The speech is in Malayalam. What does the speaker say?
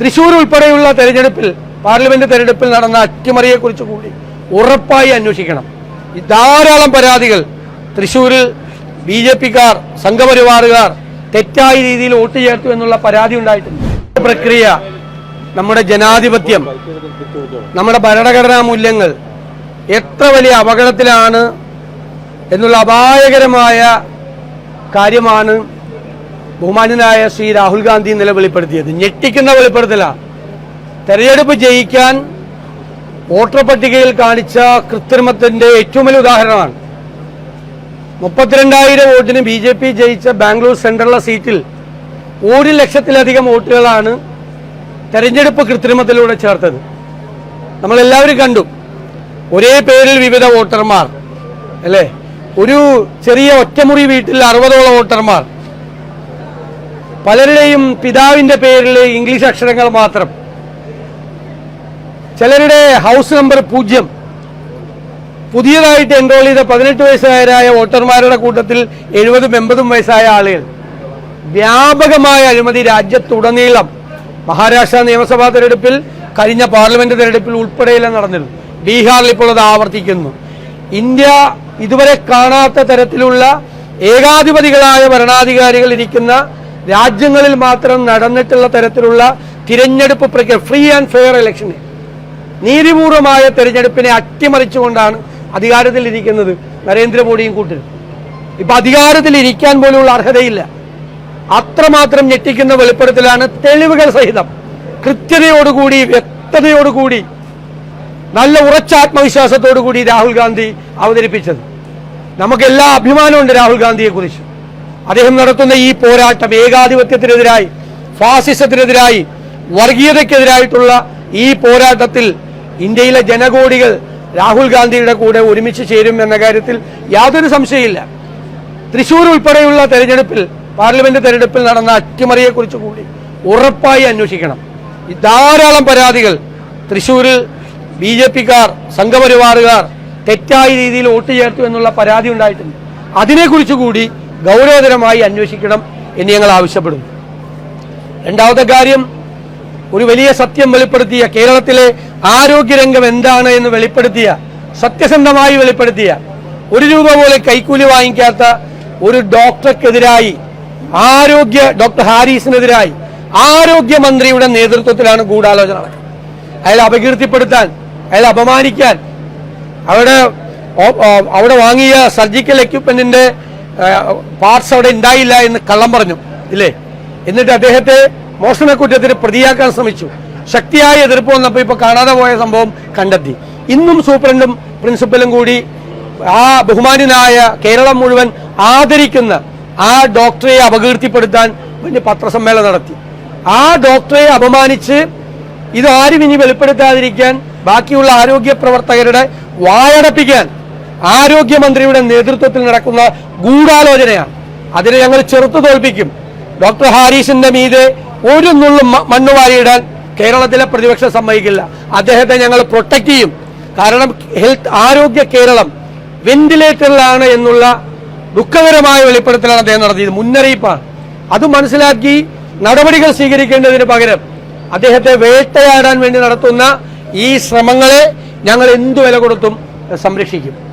തൃശൂർ ഉൾപ്പെടെയുള്ള തെരഞ്ഞെടുപ്പിൽ പാർലമെന്റ് തെരഞ്ഞെടുപ്പിൽ നടന്ന അട്ടിമറിയെക്കുറിച്ച് കൂടി ഉറപ്പായി അന്വേഷിക്കണം. ധാരാളം പരാതികൾ. തൃശൂരിൽ ബി ജെ പിക്കാർ സംഘപരിവാറുകാർ തെറ്റായ രീതിയിൽ വോട്ട് ചേർത്തു എന്നുള്ള പരാതി ഉണ്ടായിട്ടുണ്ട്. പ്രക്രിയ നമ്മുടെ ജനാധിപത്യം നമ്മുടെ ഭരണഘടനാ മൂല്യങ്ങൾ എത്ര വലിയ അപകടത്തിലാണ് എന്നുള്ള അപായകരമായ കാര്യമാണ് ബഹുമാന്യനായ ശ്രീ രാഹുൽ ഗാന്ധി ഇന്നലെ വെളിപ്പെടുത്തിയത്. ഞെട്ടിക്കുന്ന വെളിപ്പെടുത്തലാണ് തെരഞ്ഞെടുപ്പ് ജയിക്കാൻ വോട്ടർ പട്ടികയിൽ കാണിച്ച കൃത്രിമത്തിന്റെ ഏറ്റവും വലിയ ഉദാഹരണമാണ്. മുപ്പത്തിരണ്ടായിരം വോട്ടിന് ബി ജെ പി ജയിച്ച ബാംഗ്ലൂർ സെൻട്രലിലെ സീറ്റിൽ ഒരു ലക്ഷത്തിലധികം വോട്ടുകളാണ് തെരഞ്ഞെടുപ്പ് കൃത്രിമത്തിലൂടെ ചേർത്തത്. നമ്മളെല്ലാവരും കണ്ടു. ഒരേ പേരിൽ വിവിധ വോട്ടർമാർ അല്ലേ? ഒരു ചെറിയ ഒറ്റമുറി വീട്ടിൽ അറുപതോളം വോട്ടർമാർ. പലരുടെയും പിതാവിന്റെ പേരിൽ ഇംഗ്ലീഷ് അക്ഷരങ്ങൾ മാത്രം. ചിലരുടെ ഹൗസ് നമ്പർ പൂജ്യം. പുതിയതായിട്ട് എൻറോൾ ചെയ്ത പതിനെട്ട് വയസ്സുകാരായ വോട്ടർമാരുടെ കൂട്ടത്തിൽ എഴുപതും എൺപതും വയസ്സായ ആളുകൾ. വ്യാപകമായ അഴിമതി രാജ്യത്തുടനീളം മഹാരാഷ്ട്ര നിയമസഭാ തെരഞ്ഞെടുപ്പിൽ കഴിഞ്ഞ പാർലമെന്റ് തെരഞ്ഞെടുപ്പിൽ ഉൾപ്പെടെയെല്ലാം നടന്നിരുന്നു. ബീഹാറിൽ ഇപ്പോൾ അത് ആവർത്തിക്കുന്നു. ഇന്ത്യ ഇതുവരെ കാണാത്ത തരത്തിലുള്ള ഏകാധിപതികളായ ഭരണാധികാരികൾ ഇരിക്കുന്ന രാജ്യങ്ങളിൽ മാത്രം നടന്നിട്ടുള്ള തരത്തിലുള്ള തിരഞ്ഞെടുപ്പ് പ്രക്രിയ ഫ്രീ ആൻഡ് ഫെയർ ഇലക്ഷൻ നീതിപൂർവമായ തെരഞ്ഞെടുപ്പിനെ അട്ടിമറിച്ചുകൊണ്ടാണ് അധികാരത്തിൽ ഇരിക്കുന്നത് നരേന്ദ്രമോദിയും കൂട്ടരും. ഇപ്പൊ അധികാരത്തിൽ ഇരിക്കാൻ പോലുള്ള അർഹതയില്ല. അത്രമാത്രം ഞെട്ടിക്കുന്ന വെളിപ്പെടുത്തലാണ് തെളിവുകൾ സഹിതം. കൃത്യതയോടുകൂടി വ്യക്തതയോടുകൂടി നല്ല ഉറച്ച ആത്മവിശ്വാസത്തോടു കൂടി രാഹുൽ ഗാന്ധി അവതരിപ്പിച്ചത്. നമുക്കെല്ലാ അഭിമാനമുണ്ട് രാഹുൽ ഗാന്ധിയെ കുറിച്ച് അദ്ദേഹം നടത്തുന്ന ഈ പോരാട്ടം ഏകാധിപത്യത്തിനെതിരായി ഫാസിസത്തിനെതിരായി വർഗീയതയ്ക്കെതിരായിട്ടുള്ള ഈ പോരാട്ടത്തിൽ ഇന്ത്യയിലെ ജനകോടികൾ രാഹുൽ ഗാന്ധിയുടെ കൂടെ ഒരുമിച്ച് ചേരും എന്ന കാര്യത്തിൽ യാതൊരു സംശയമില്ല തൃശൂർ ഉൾപ്പെടെയുള്ള തെരഞ്ഞെടുപ്പിൽ പാർലമെന്റ് തെരഞ്ഞെടുപ്പിൽ നടന്ന അട്ടിമറിയെക്കുറിച്ച് കൂടി ഉറപ്പായി അന്വേഷിക്കണം. ധാരാളം പരാതികൾ തൃശൂരിൽ ബി ജെ പിക്കാർ സംഘപരിവാറുകാർ തെറ്റായ രീതിയിൽ വോട്ട് ചേർത്തു എന്നുള്ള പരാതി ഉണ്ടായിട്ടുണ്ട്. അതിനെക്കുറിച്ച് കൂടി ഗൗരവതരമായി അന്വേഷിക്കണം എന്ന് ഞങ്ങൾ ആവശ്യപ്പെടുന്നു. രണ്ടാമത്തെ കാര്യം ഒരു വലിയ സത്യം വെളിപ്പെടുത്തിയ കേരളത്തിലെ ആരോഗ്യരംഗം എന്താണ് എന്ന് വെളിപ്പെടുത്തിയ സത്യസന്ധമായി വെളിപ്പെടുത്തിയ ഒരു രൂപ പോലെ കൈക്കൂലി വാങ്ങിക്കാത്ത ഒരു ഡോക്ടർക്കെതിരായി ആരോഗ്യ ഡോക്ടർ ഹാരിസിനെതിരായി ആരോഗ്യമന്ത്രിയുടെ നേതൃത്വത്തിലാണ് ഗൂഢാലോചന അയാളെ അപകീർത്തിപ്പെടുത്താൻ അയാളെ അപമാനിക്കാൻ അവിടെ അവിടെ വാങ്ങിയ സർജിക്കൽ എക്യുപ്മെന്റിന്റെ പാർട്സ് അവിടെ ഉണ്ടായില്ല എന്ന് കള്ളം പറഞ്ഞു ഇല്ലേ? എന്നിട്ട് അദ്ദേഹത്തെ മോഷണ കുറ്റത്തിന് പ്രതിയാക്കാൻ ശ്രമിച്ചു. ശക്തിയായ എതിർപ്പ് വന്നപ്പോൾ ഇപ്പൊ കാണാതെ പോയ സംഭവം കണ്ടെത്തി. ഇന്നും സൂപ്രണ്ടും പ്രിൻസിപ്പലും കൂടി ആ ബഹുമാന്യനായ കേരളം മുഴുവൻ ആദരിക്കുന്ന ആ ഡോക്ടറെ അപകീർത്തിപ്പെടുത്താൻ വലിയ പത്രസമ്മേളനം നടത്തി. ആ ഡോക്ടറെ അപമാനിച്ച് ഇതാരും ഇനി വെളിപ്പെടുത്താതിരിക്കാൻ ബാക്കിയുള്ള ആരോഗ്യ പ്രവർത്തകരുടെ വായടപ്പിക്കാൻ ആരോഗ്യമന്ത്രിയുടെ നേതൃത്വത്തിൽ നടക്കുന്ന ഗൂഢാലോചനയാണ്. അതിനെ ഞങ്ങൾ ചെറുത്തു തോൽപ്പിക്കും. ഡോക്ടർ ഹാരിസിന്റെ മീതെ ഒരു നുള്ളും മണ്ണ് വാരിയിടാൻ കേരളത്തിലെ പ്രതിപക്ഷം സമ്മതിക്കില്ല. അദ്ദേഹത്തെ ഞങ്ങൾ പ്രൊട്ടക്ട് ചെയ്യും. കാരണം ഹെൽത്ത് ആരോഗ്യ കേരളം വെന്റിലേറ്ററിലാണ് എന്നുള്ള ദുഃഖകരമായ വെളിപ്പെടുത്തലാണ് അദ്ദേഹം നടത്തിയത്. മുന്നറിയിപ്പാണ്. അത് മനസ്സിലാക്കി നടപടികൾ സ്വീകരിക്കേണ്ടതിന് പകരം അദ്ദേഹത്തെ വേട്ടയാടാൻ വേണ്ടി നടത്തുന്ന ഈ ശ്രമങ്ങളെ ഞങ്ങൾ എന്തു വില കൊടുത്തും സംരക്ഷിക്കും.